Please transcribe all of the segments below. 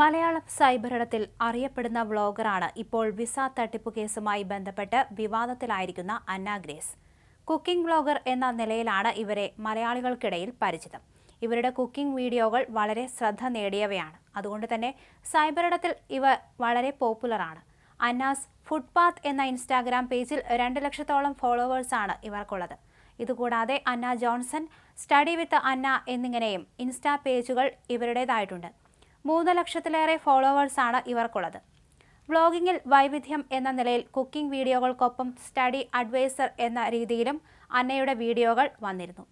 മലയാളം സൈബറിടത്തിൽ അറിയപ്പെടുന്ന വ്ളോഗറാണ് ഇപ്പോൾ വിസ തട്ടിപ്പ് കേസുമായി ബന്ധപ്പെട്ട് വിവാദത്തിലായിരിക്കുന്ന അന്ന ഗ്രേസ്. കുക്കിംഗ് വ്ളോഗർ എന്ന നിലയിലാണ് ഇവരെ മലയാളികൾക്കിടയിൽ പരിചിതം. ഇവരുടെ കുക്കിംഗ് വീഡിയോകൾ വളരെ ശ്രദ്ധ നേടിയവയാണ്. അതുകൊണ്ട് തന്നെ സൈബറിടത്തിൽ ഇവ വളരെ പോപ്പുലറാണ്. അന്നാസ് ഫുട്പാത്ത് എന്ന ഇൻസ്റ്റാഗ്രാം പേജിൽ രണ്ട് ലക്ഷത്തോളം ഫോളോവേഴ്സാണ് ഇവർക്കുള്ളത്. ഇതുകൂടാതെ Anna Johnson study with Anna എന്നിങ്ങനെയും insta പേജുകൾ ഇവരുടേതായിട്ടുണ്ട്. മൂന്ന് ലക്ഷത്തിലേറെ ഫോളോവേഴ്സാണ് ഇവർക്കുള്ളത്. വ്ളോഗിങ്ങിൽ വൈവിധ്യം എന്ന നിലയിൽ കുക്കിംഗ് വീഡിയോകൾക്കൊപ്പം സ്റ്റഡി അഡ്വൈസർ എന്ന രീതിയിലും അന്നയുടെ വീഡിയോകൾ വന്നിരുന്നു.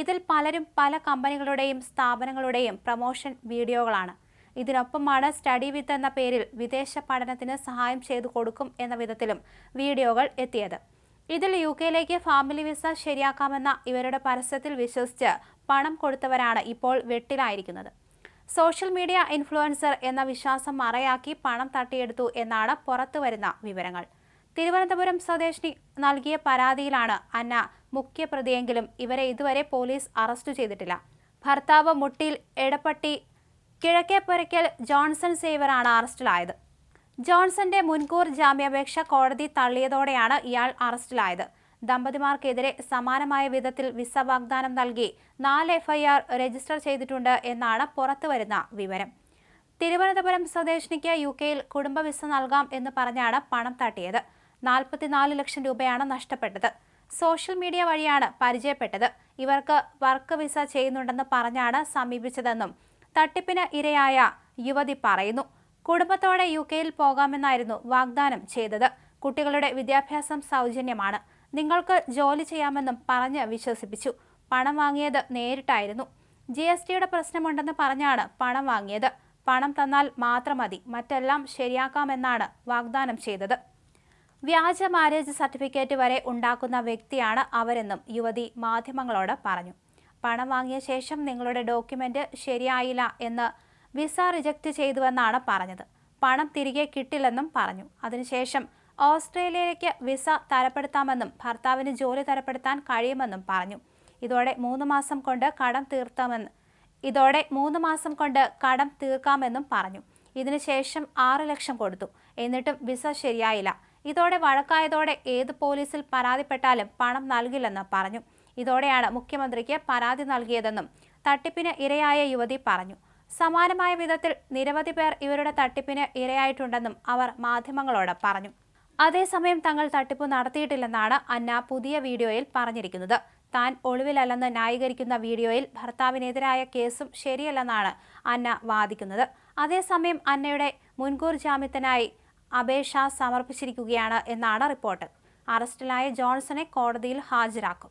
ഇതിൽ പലരും പല കമ്പനികളുടെയും സ്ഥാപനങ്ങളുടെയും പ്രൊമോഷൻ വീഡിയോകളാണ്. ഇതിനൊപ്പമാണ് സ്റ്റഡി വിത്ത് എന്ന പേരിൽ വിദേശ പഠനത്തിന് സഹായം ചെയ്തു കൊടുക്കും എന്ന വിധത്തിലും വീഡിയോകൾ എത്തിയത്. ഇതിൽ യു കെയിലേക്ക് ഫാമിലി വിസ ശരിയാക്കാമെന്ന ഇവരുടെ പരസ്യത്തിൽ വിശ്വസിച്ച് പണം കൊടുത്തവരാണ് ഇപ്പോൾ വെട്ടിലായിരിക്കുന്നത്. സോഷ്യൽ മീഡിയ ഇൻഫ്ലുവൻസർ എന്ന വിശ്വാസം മറയാക്കി പണം തട്ടിയെടുത്തു എന്നാണ് പുറത്തുവരുന്ന വിവരങ്ങൾ. തിരുവനന്തപുരം സ്വദേശിനി നൽകിയ പരാതിയിലാണ് അന്ന മുഖ്യപ്രതിയെങ്കിലും ഇവരെ ഇതുവരെ പോലീസ് അറസ്റ്റ് ചെയ്തിട്ടില്ല. ഭർത്താവ് മുട്ടിൽ എടപ്പട്ടി കിഴക്കേപ്പുരയ്ക്കൽ ജോൺസൺ സേവറാണ് അറസ്റ്റിലായത്. ജോൺസന്റെ മുൻകൂർ ജാമ്യാപേക്ഷ കോടതി തള്ളിയതോടെയാണ് ഇയാൾ അറസ്റ്റിലായത്. ദമ്പതിമാർക്കെതിരെ സമാനമായ വിധത്തിൽ വിസ വാഗ്ദാനം നൽകി നാല് എഫ്ഐആർ രജിസ്റ്റർ ചെയ്തിട്ടുണ്ട് എന്നാണ് പുറത്തുവരുന്ന വിവരം. തിരുവനന്തപുരം സ്വദേശിനിക്ക് യു കെയിൽ കുടുംബ വിസ നൽകാം എന്ന് പറഞ്ഞാണ് പണം തട്ടിയത്. നാൽപ്പത്തിനാല് ലക്ഷം രൂപയാണ് നഷ്ടപ്പെട്ടത്. സോഷ്യൽ മീഡിയ വഴിയാണ് പരിചയപ്പെട്ടത്. ഇവർക്ക് വർക്ക് വിസ ചെയ്യുന്നുണ്ടെന്ന് പറഞ്ഞാണ് സമീപിച്ചതെന്നും തട്ടിപ്പിന് ഇരയായ യുവതി പറയുന്നു. കുടുംബത്തോടെ യു കെയിൽ പോകാമെന്നായിരുന്നു വാഗ്ദാനം ചെയ്തത്. കുട്ടികളുടെ വിദ്യാഭ്യാസം സൗജന്യമാണ്. നിങ്ങൾക്ക് ജോലി ചെയ്യാമെന്നും പറഞ്ഞ് വിശ്വസിപ്പിച്ചു. പണം വാങ്ങിയത് നേരിട്ടായിരുന്നു. ജി എസ് ടിയുടെ പ്രശ്നമുണ്ടെന്ന് പറഞ്ഞാണ് പണം വാങ്ങിയത്. പണം തന്നാൽ മാത്രം മതി. മറ്റെല്ലാം ശരിയാക്കാമെന്നാണ് വാഗ്ദാനം ചെയ്തത്. വ്യാജ മാരേജ് സർട്ടിഫിക്കറ്റ് വരെ ഉണ്ടാക്കുന്ന വ്യക്തിയാണ് അവരെന്നും യുവതി മാധ്യമങ്ങളോട് പറഞ്ഞു. പണം വാങ്ങിയ ശേഷം നിങ്ങളുടെ ഡോക്യുമെന്റ് ശരിയായില്ല എന്ന് വിസ റിജക്റ്റ് ചെയ്തുവെന്നാണ് പറഞ്ഞത്. പണം തിരികെ കിട്ടില്ലെന്നും പറഞ്ഞു. അതിനുശേഷം ഓസ്ട്രേലിയയിലേക്ക് വിസ തരപ്പെടുത്താമെന്നും ഭർത്താവിന് ജോലി തരപ്പെടുത്താൻ കഴിയുമെന്നും പറഞ്ഞു. ഇതോടെ മൂന്ന് മാസം കൊണ്ട് കടം തീർത്താമെന്ന് ഇതോടെ മൂന്ന് മാസം കൊണ്ട് കടം തീർക്കാമെന്നും പറഞ്ഞു. ഇതിനുശേഷം ആറ് ലക്ഷം കൊടുത്തു. എന്നിട്ടും വിസ ശരിയായില്ല. ഇതോടെ വഴക്കായതോടെ ഏത് പോലീസിൽ പരാതിപ്പെട്ടാലും പണം നൽകില്ലെന്ന് പറഞ്ഞു. ഇതോടെയാണ് മുഖ്യമന്ത്രിക്ക് പരാതി നൽകിയതെന്നും തട്ടിപ്പിന് ഇരയായ യുവതി പറഞ്ഞു. സമാനമായ വിധത്തിൽ നിരവധി പേർ ഇവരുടെ തട്ടിപ്പിന് ഇരയായിട്ടുണ്ടെന്നും അവർ മാധ്യമങ്ങളോട് പറഞ്ഞു. അതേസമയം തങ്ങൾ തട്ടിപ്പ് നടത്തിയിട്ടില്ലെന്നാണ് അന്ന പുതിയ വീഡിയോയിൽ പറഞ്ഞിരിക്കുന്നത്. താൻ ഒളിവിലല്ലെന്ന് ന്യായീകരിക്കുന്ന വീഡിയോയിൽ ഭർത്താവിനെതിരായ കേസും ശരിയല്ലെന്നാണ് അന്ന വാദിക്കുന്നത്. അതേസമയം അന്നയുടെ മുൻകൂർ ജാമ്യത്തിനായി അപേക്ഷ സമർപ്പിച്ചിരിക്കുകയാണ് എന്നാണ് റിപ്പോർട്ട്. അറസ്റ്റിലായ ജോൺസനെ കോടതിയിൽ ഹാജരാക്കും.